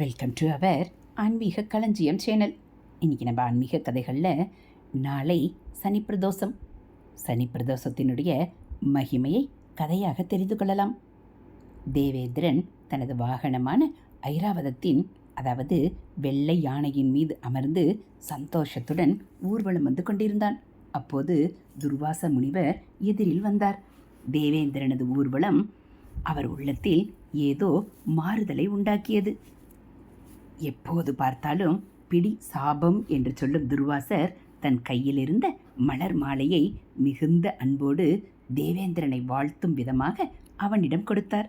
Welcome to our ஆன்மீக களஞ்சியம் channel இன்றைக்கி நம்ம ஆன்மீக கதைகளில் நாளை சனி பிரதோஷம் சனி பிரதோஷத்தினுடைய மகிமையை கதையாக தெரிந்து கொள்ளலாம். தேவேந்திரன் தனது வாகனமான ஐராவதத்தின் அதாவது வெள்ளை யானையின் மீது அமர்ந்து சந்தோஷத்துடன் ஊர்வலம் வந்து கொண்டிருந்தான். அப்போது துர்வாச முனிவர் எதிரில் வந்தார். தேவேந்திரனது ஊர்வலம் அவர் உள்ளத்தில் ஏதோ மாறுதலை உண்டாக்கியது. எப்போது பார்த்தாலும் பிடி சாபம் என்று சொல்லும் துர்வாசர் தன் கையிலிருந்த மலர் மாலையை மிகுந்த அன்போடு தேவேந்திரனை வாழ்த்தும் விதமாக அவனிடம் கொடுத்தார்.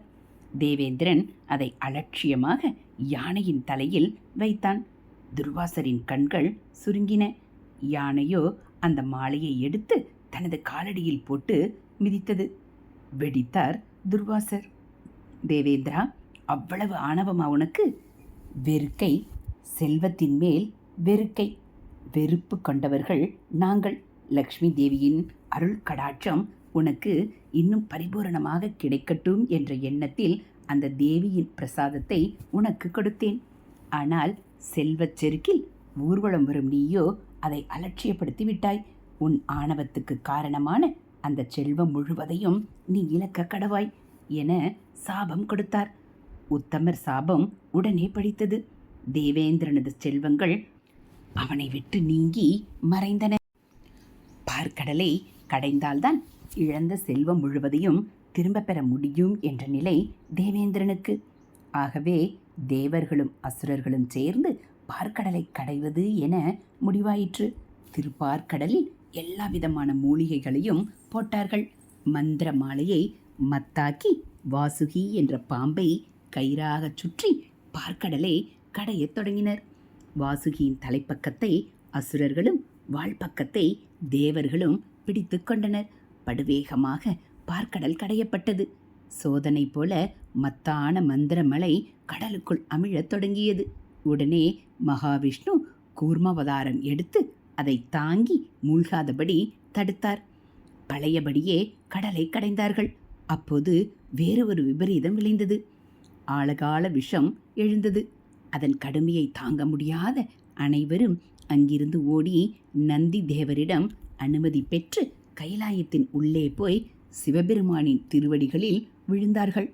தேவேந்திரன் அதை அலட்சியமாக யானையின் தலையில் வைத்தான். துர்வாசரின் கண்கள் சுருங்கின. யானையோ அந்த மாலையை எடுத்து தனது காலடியில் போட்டு மிதித்தது. வெடித்தார் துர்வாசர். தேவேந்திரா அவ்வளவு ஆணவமா உனக்கு? வெறுக்கை செல்வத்தின் மேல் வெறுக்கை. வெறுப்பு கொண்டவர்கள் நாங்கள். லக்ஷ்மி தேவியின் அருள் கடாட்சம் உனக்கு இன்னும் பரிபூரணமாக கிடைக்கட்டும் என்ற எண்ணத்தில் அந்த தேவியின் பிரசாதத்தை உனக்கு கொடுத்தேன். ஆனால் செல்வச் செருக்கில் ஊர்வலம் வரும் நீயோ அதை அலட்சியப்படுத்தி விட்டாய். உன் ஆணவத்துக்கு காரணமான அந்த செல்வம் முழுவதையும் நீ இழக்க கடவாய் என சாபம் கொடுத்தார். உத்தமர் சாபம் உடனே படித்தது. தேவேந்திரனது செல்வங்கள் அவனை விட்டு நீங்கி மறைந்தன. பார்க்கடலை கடைந்தால்தான் இழந்த செல்வம் முழுவதையும் திரும்ப பெற முடியும் என்ற நிலை தேவேந்திரனுக்கு. ஆகவே தேவர்களும் அசுரர்களும் சேர்ந்து பார்க்கடலை கடைவது என முடிவாயிற்று. திருப்பார்க்கடலில் எல்லா விதமான மூலிகைகளையும் போட்டார்கள். மந்திர மாலையை மத்தாக்கி வாசுகி என்ற பாம்பை கயிறாகச் சுற்றி பார்க்கடலை கடையத் தொடங்கினர். வாசுகியின் தலைப்பக்கத்தை அசுரர்களும் வாழ்பக்கத்தை தேவர்களும் பிடித்து கொண்டனர். படுவேகமாக பார்க்கடல் கடையப்பட்டது. சோதனை போல மத்தான மந்திரமலை கடலுக்குள் அமிழத் தொடங்கியது. உடனே மகாவிஷ்ணு கூர்மவதாரம் எடுத்து அதை தாங்கி மூழ்காதபடி தடுத்தார். பழையபடியே கடலை கடைந்தார்கள். அப்போது வேறு ஒரு விபரீதம் விளைந்தது. ஆழகால விஷம் எழுந்தது. அதன் கடுமையை தாங்க முடியாத அனைவரும் அங்கிருந்து ஓடி நந்தி தேவரிடம் அனுமதி பெற்று கைலாயத்தின் உள்ளே போய் சிவபெருமானின் திருவடிகளில் விழுந்தார்கள்.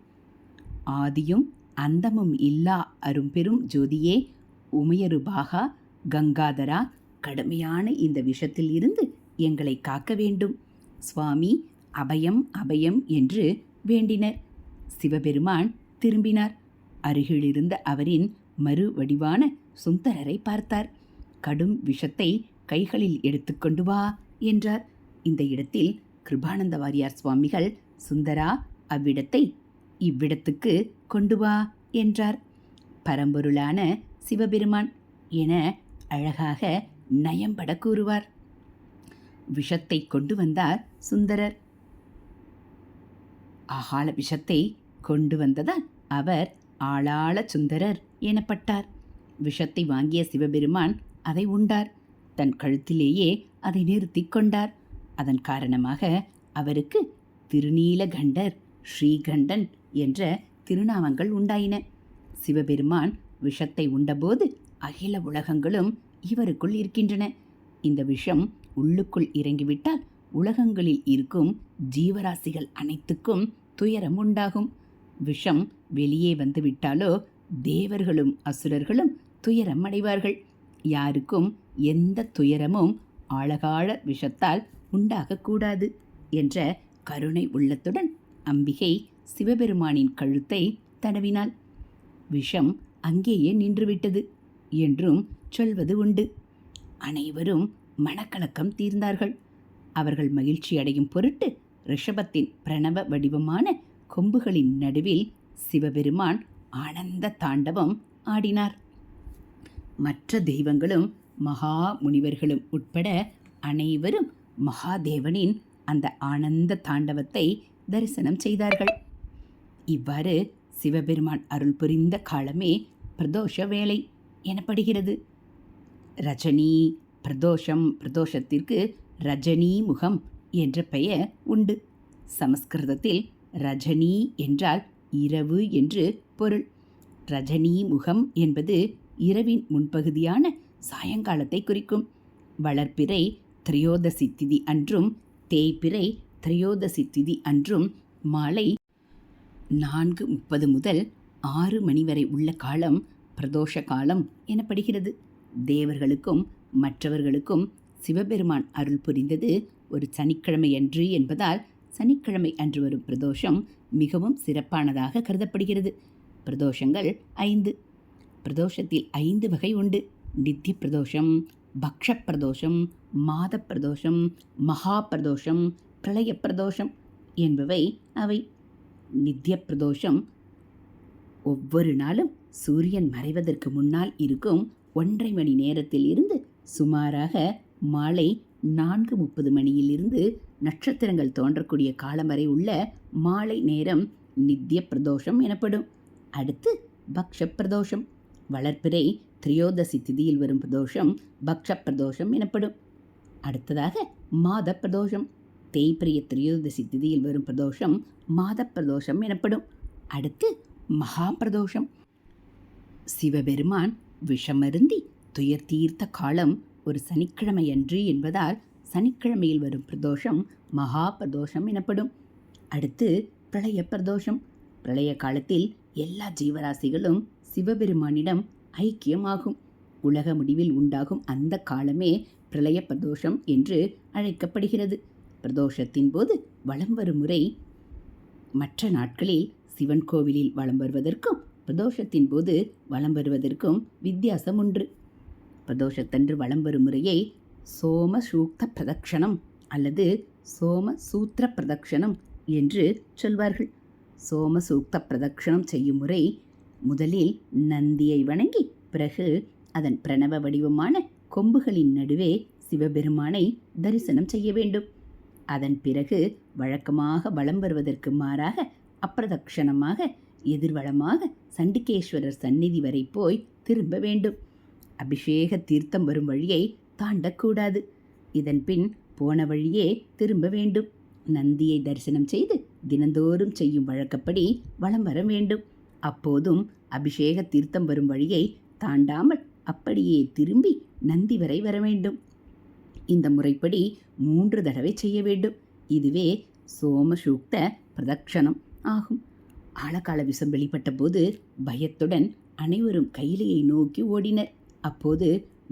ஆதியும் அந்தமும் இல்லா அரும்பெரும் ஜோதியே உமையருபாகா கங்காதரா கடுமையான இந்த விஷத்தில் இருந்து எங்களை காக்க வேண்டும். சுவாமி அபயம் அபயம் என்று வேண்டினர். சிவபெருமான் திரும்பினார். அருகிலிருந்த அவரின் மறுவடிவான சுந்தரரை பார்த்தார். கடும் விஷத்தை கைகளில் எடுத்துக்கொண்டு வா என்றார். இந்த இடத்தில் கிருபானந்த வாரியார் சுவாமிகள் சுந்தரா அவ்விடத்தை இவ்விடத்துக்கு கொண்டு வா என்றார். பரம்பொருளான சிவபெருமான் என அழகாக நயம்பட கூறுவார். விஷத்தை கொண்டு வந்தார் சுந்தரர். ஆகால விஷத்தை கொண்டு வந்ததால் அவர் ஆளாள சுந்தரர் எனப்பட்டார். விஷத்தை வாங்கிய சிவபெருமான் அதை உண்டார். தன் கழுத்திலேயே அதை நிறுத்தி கொண்டார். அதன் காரணமாக அவருக்கு திருநீலகண்டர் ஸ்ரீகண்டன் என்ற திருநாமங்கள் உண்டாயின. சிவபெருமான் விஷத்தை உண்டபோது அகில உலகங்களும் இவருக்குள் இருக்கின்றன. இந்த விஷம் உள்ளுக்குள் இறங்கிவிட்டால் உலகங்களில் இருக்கும் ஜீவராசிகள் அனைத்துக்கும் துயரம் உண்டாகும். விஷம் வெளியே வந்துவிட்டாலோ தேவர்களும் அசுரர்களும் துயரம் அடைவார்கள் யாருக்கும் எந்த துயரமும் ஆழகாழ விஷத்தால் உண்டாகக்கூடாது என்ற கருணை உள்ளத்துடன் அம்பிகை சிவபெருமானின் கழுத்தை தடவினாள். விஷம் அங்கேயே நின்றுவிட்டது என்றும் சொல்வது உண்டு. அனைவரும் மனக்கலக்கம் தீர்ந்தார்கள். அவர்கள் மகிழ்ச்சி அடையும் பொருட்டு ரிஷபத்தின் பிரணவ வடிவமான கொம்புகளின் நடுவில் சிவபெருமான் ஆனந்த தாண்டவம் ஆடினார். மற்ற தெய்வங்களும் மகா முனிவர்களும் உட்பட அனைவரும் மகாதேவனின் அந்த ஆனந்த தாண்டவத்தை தரிசனம் செய்தார்கள். இவ்வாறு சிவபெருமான் அருள் புரிந்த காலமே பிரதோஷ வேலை எனப்படுகிறது. ரஜனி பிரதோஷம் பிரதோஷத்திற்கு ரஜனி முகம் என்ற பெயர் உண்டு. சமஸ்கிருதத்தில் ரஜினி என்றால் இரவு என்று பொருள். ரஜினி முகம் என்பது இரவின் முன்பகுதியான சாயங்காலத்தை குறிக்கும். வளர்ப்பிறை திரையோதசி திதி அன்றும் தேய்பிறை திரையோதசி திதி அன்றும் மாலை நான்கு முப்பது முதல் ஆறு மணி வரை உள்ள காலம் பிரதோஷ காலம் எனப்படுகிறது. தேவர்களுக்கும் மற்றவர்களுக்கும் சிவபெருமான் அருள் புரிந்தது ஒரு சனிக்கிழமை அன்று என்பதால் சனிக்கிழமை அன்று வரும் பிரதோஷம் மிகவும் சிறப்பானதாக கருதப்படுகிறது. பிரதோஷங்கள் ஐந்து. பிரதோஷத்தில் ஐந்து வகை உண்டு. நித்திய பிரதோஷம் பக்ஷ பிரதோஷம் மாத பிரதோஷம் மகா பிரதோஷம் பிரளய பிரதோஷம் என்பவை அவை. நித்திய பிரதோஷம் ஒவ்வொரு நாளும் சூரியன் மறைவதற்கு முன்னால் இருக்கும் ஒன்றரை மணி நேரத்தில் இருந்து சுமாராக மாலை நான்கு முப்பது மணியிலிருந்து நட்சத்திரங்கள் தோன்றக்கூடிய காலம் வரை உள்ள மாலை நேரம் நித்திய பிரதோஷம் எனப்படும். அடுத்து பக்ஷ பிரதோஷம். வளர்ப்பிறை திரியோதசி திதியில் வரும் பிரதோஷம் பக்ஷ பிரதோஷம் எனப்படும். அடுத்ததாக மாத பிரதோஷம். தேய்பிரிய திரியோதசி திதியில் வரும் பிரதோஷம் மாத பிரதோஷம் எனப்படும். அடுத்து மகா பிரதோஷம். சிவபெருமான் விஷமருந்தி துயர் தீர்த்த காலம் ஒரு சனிக்கிழமை அன்று என்பதால் சனிக்கிழமையில் வரும் பிரதோஷம் மகா பிரதோஷம் எனப்படும். அடுத்து பிரளய பிரதோஷம். பிரளய காலத்தில் எல்லா ஜீவராசிகளும் சிவபெருமானிடம் ஐக்கியமாகும். உலக முடிவில் உண்டாகும் அந்த காலமே பிரளய பிரதோஷம் என்று அழைக்கப்படுகிறது. பிரதோஷத்தின் போது வலம் வரும் முறை. மற்ற நாட்களில் சிவன் கோவிலில் வலம் வருவதற்கும் பிரதோஷத்தின் போது வலம் வருவதற்கும் வித்தியாசம் உண்டு பிரதோஷத்தன்று வலம் வரும் முறையை சோம சூக்த பிரதக்ஷணம் அல்லது சோம சூத்திர பிரதக்ஷணம் என்று சொல்வார்கள். சோம சூக்த பிரதக்ஷணம் செய்யும் முறை முதலில் நந்தியை வணங்கி பிறகு அதன் பிரணவ வடிவமான கொம்புகளின் நடுவே சிவபெருமானை தரிசனம் செய்ய வேண்டும். அதன் பிறகு வழக்கமாக வலம் வருவதற்கு மாறாக அப்பிரதக்ஷணமாக எதிர்வளமாக சண்டிகேஸ்வரர் சந்நிதி வரை போய் திரும்ப வேண்டும். அபிஷேக தீர்த்தம் வரும் வழியை தாண்டக்கூடாது. இதன் பின் போன வழியே திரும்ப வேண்டும். நந்தியை தரிசனம் செய்து தினந்தோறும் செய்யும் வழக்கப்படி வலம் வர வேண்டும். அப்போதும் அபிஷேக தீர்த்தம் வரும் வழியை தாண்டாமல் அப்படியே திரும்பி நந்தி வரை வர வேண்டும். இந்த முறைப்படி மூன்று தடவை செய்ய வேண்டும். இதுவே சோமசூக்த பிரதக்ஷணம் ஆகும். ஆழகால விஷம் வெளிப்பட்ட போது பயத்துடன் அனைவரும் கையிலையை நோக்கி ஓடினர். அப்போது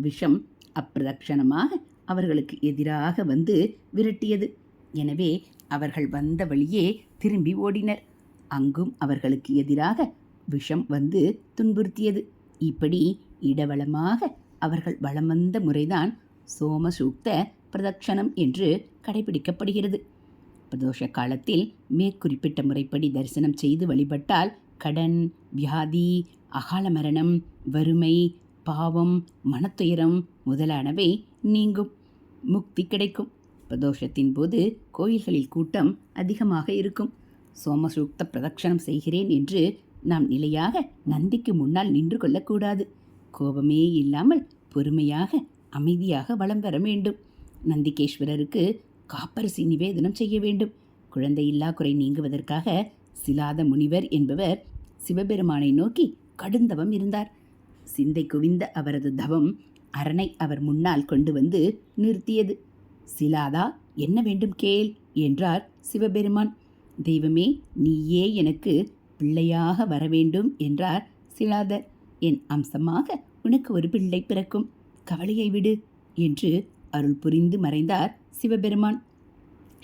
விஷம் அப்பிரதக்ஷணமாக அவர்களுக்கு எதிராக வந்து விரட்டியது. எனவே அவர்கள் வந்த வழியே திரும்பி ஓடினர். அங்கும் அவர்களுக்கு எதிராக விஷம் வந்து துன்புறுத்தியது. இப்படி இடவளமாக அவர்கள் வளம் வந்த முறைதான் சோமசூக்த பிரதக்ஷணம் என்று கடைபிடிக்கப்படுகிறது. பிரதோஷ காலத்தில் மேற்குறிப்பிட்ட முறைப்படி தரிசனம் செய்து வழிபட்டால் கடன் வியாதி அகால மரணம் வறுமை பாவம் மனத்துயரம் முதலானவை நீங்கும். முக்தி கிடைக்கும். பிரதோஷத்தின் போது கோயில்களில் கூட்டம் அதிகமாக இருக்கும். சோமசூக்த பிரதக்ஷணம் செய்கிறேன் என்று நாம் நிலையாக நந்திக்கு முன்னால் நின்று கொள்ளக்கூடாது. கோபமே இல்லாமல் பொறுமையாக அமைதியாக வலம் பெற வேண்டும். நந்திகேஸ்வரருக்கு காப்பரிசி நிவேதனம் செய்ய வேண்டும். குழந்தை குறை நீங்குவதற்காக சிலாத முனிவர் என்பவர் சிவபெருமானை நோக்கி கடுந்தவம் இருந்தார். சிந்தை குவிந்த அவரது தவம் அரணை அவர் முன்னால் கொண்டு வந்து நிறுத்தியது. சிலாதா என்ன வேண்டும் கேள் என்றார் சிவபெருமான். தெய்வமே நீயே எனக்கு பிள்ளையாக வர வேண்டும் என்றார் சிலாதர். என் அம்சமாக உனக்கு ஒரு பிள்ளை பிறக்கும். கவலையை விடு என்று அருள் புரிந்து மறைந்தார் சிவபெருமான்.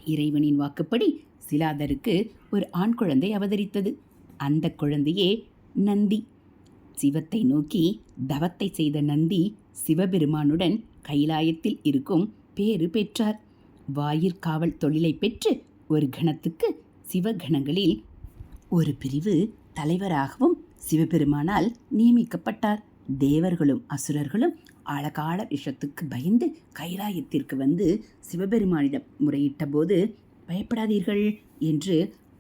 இறைவனின் வாக்குப்படி சிலாதருக்கு ஒரு ஆண் குழந்தை அவதரித்தது. அந்த குழந்தையே நந்தி. சிவத்தை நோக்கி தவத்தை செய்த நந்தி சிவபெருமானுடன் கைலாயத்தில் இருக்கும் பேறு பெற்றார். வாயிற்காவல் தொழிலை பெற்று ஒரு கணத்துக்கு சிவகணங்களில் ஒரு பிரிவு தலைவராகவும் சிவபெருமானால் நியமிக்கப்பட்டார். தேவர்களும் அசுரர்களும் அழகால விஷத்துக்கு பயந்து கைலாயத்திற்கு வந்து சிவபெருமானிடம் முறையிட்ட போது பயப்படாதீர்கள் என்று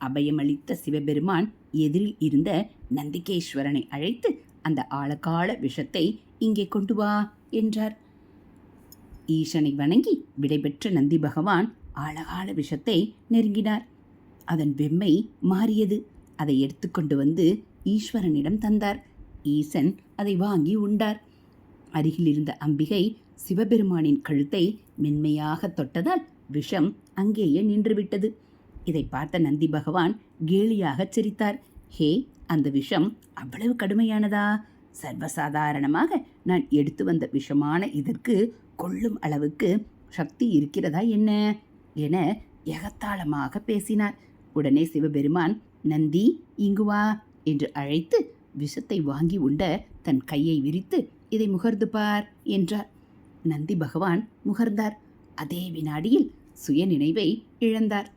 அபயமளித்த சிவபெருமான் எதிரில் இருந்த நந்திகேஸ்வரனை அழைத்து அந்த ஆழகால விஷத்தை இங்கே கொண்டு வா என்றார். ஈசனை வணங்கி விடைபெற்ற நந்தி பகவான் ஆழகால விஷத்தை நெருங்கினார். அதன் வெம்மை மாறியது. அதை எடுத்துக்கொண்டு வந்து ஈஸ்வரனிடம் தந்தார். ஈசன் அதை வாங்கி உண்டார். அருகில் இருந்த அம்பிகை சிவபெருமானின் கழுத்தை மென்மையாக தொட்டதால் விஷம் அங்கேயே நின்றுவிட்டது. இதை பார்த்த நந்தி பகவான் கேலியாகச் சிரித்தார். ஹே அந்த விஷம் அவ்வளவு கடுமையானதா? சர்வசாதாரணமாக நான் எடுத்து வந்த விஷமான இதற்கு கொள்ளும் அளவுக்கு சக்தி இருக்கிறதா என்ன? என எகத்தாளமாக பேசினார். உடனே சிவபெருமான் நந்தி இங்கு வா என்று அழைத்து விஷத்தை வாங்கி உண்ட தன் கையை விரித்து இதை முகர்ந்து பார் என்றார். நந்தி பகவான் முகர்ந்தார். அதே வினாடியில் சுயநினைவை இழந்தார்.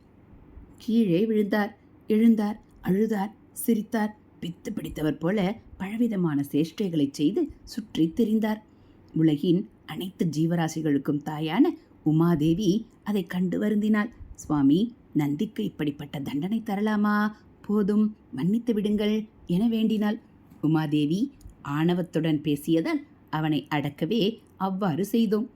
கீழே விழுந்தார். எழுந்தார் அழுதார் சிரித்தார். பித்து பிடித்தவர் போல பலவிதமான சேஷ்டைகளைச் செய்து சுற்றி திரிந்தார். உலகின் அனைத்து ஜீவராசிகளுக்கும் தாயான உமாதேவி அதை கண்டு வருந்தினாள். சுவாமி நந்திக்கு இப்படிப்பட்ட தண்டனை தரலாமா? போதும் மன்னித்து விடுங்கள் என வேண்டினாள். உமாதேவி ஆணவத்துடன் பேசியதால் அவனை அடக்கவே அவ்வாறு செய்தோம்.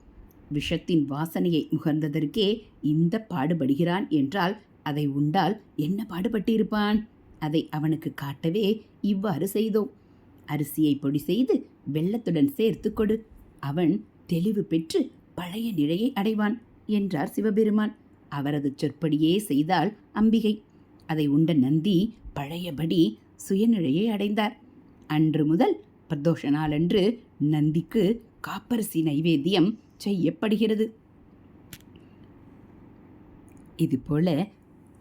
விஷத்தின் வாசனையை முகர்ந்ததற்கே இந்த பாடுபடுகிறான் என்றால் அதை உண்டால் என்ன பாடுபட்டிருப்பான்? அதை அவனுக்கு காட்டவே இவ்வாறு செய்தோம். அரிசியை பொடி செய்து வெள்ளத்துடன் சேர்த்து கொடு. அவன் தெளிவு பெற்று பழைய நிலையை அடைவான் என்றார் சிவபெருமான். அவரது சொற்படியே செய்தால் அம்பிகை. அதை உண்ட நந்தி பழையபடி சுயநிலையை அடைந்தார். அன்று முதல் பிரதோஷ நாளன்று நந்திக்கு காப்பரிசி நைவேத்தியம் செய்யப்படுகிறது. இதுபோல